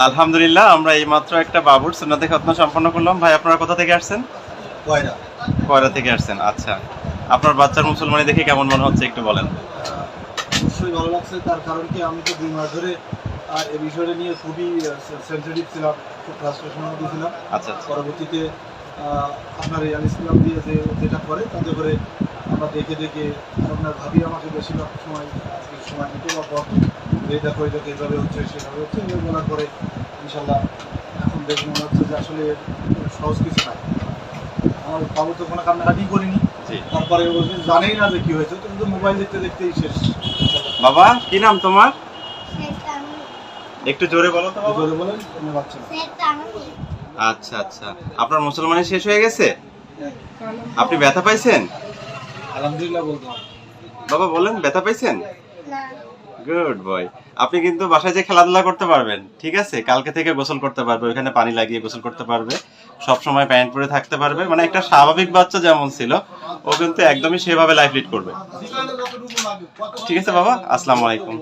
আলহামদুলিল্লাহ আমরা এই মাত্র একটা বাবুর সুন্নাতে খতনা সম্পন্ন করলাম। ভাই আপনারা কোথা থেকে আসছেন? কয়রা। কয়রা থেকে আসছেন? আচ্ছা। আপনার বাচ্চার মুসলমানি দেখে কেমন মনে হচ্ছে একটু বলেন। অবশ্যই ভালো লাগছে তার কারণ কি আমি তো দুই মাস ধরে আহ, এই বিষয়টা নিয়ে খুবই সেন্সিটিভ ছিলাম খুব ফ্রাস্ট্রেশনের মধ্যে ছিলাম। আচ্ছা আচ্ছা। পরবর্তীতে আপনার এই ইসলাম দিয়ে যে যেটা করে তাতে করে আমরা দেখে দেখে আপনার ভাবি আমাকে বেশিরভাগ সময় আজকে সময় দিতে বা করে দেখে এইভাবে হচ্ছে সেভাবে হচ্ছে এভাবে বলার পরে ইনশাল্লাহ এখন দেখে মনে হচ্ছে যে আসলে সহজ কিছু নাই আমার বাবু তো কোনো কান্নাকাটি করিনি। জি। তারপরে যে জানেই না যে কি হয়েছে তো কিন্তু মোবাইল দেখতে দেখতেই শেষ। বাবা কি নাম তোমার? একটু জোরে বলো তো জোরে বলেন কোনো বাচ্চা আচ্ছা আচ্ছা। আপনার মুসলমানি শেষ হয়ে গেছে? আপনি ব্যথা পাইছেন? আলহামদুলিল্লাহ বলতে বাবা বলেন ব্যথা পাইছেন? Good boy. আপনি কিন্তু বাসায় যে খেলাধুলা করতে পারবেন, ঠিক আছে? কালকে থেকে গোসল করতে পারবে ওখানে পানি লাগিয়ে গোসল করতে পারবে। সব সময় প্যান্ট পরে থাকতে পারবে। মানে একটা স্বাভাবিক বাচ্চা যেমন ছিল, ও কিন্তু একদমই সেভাবে লাইফ লিড করবে। ঠিক আছে বাবা? আসসালামু আলাইকুম।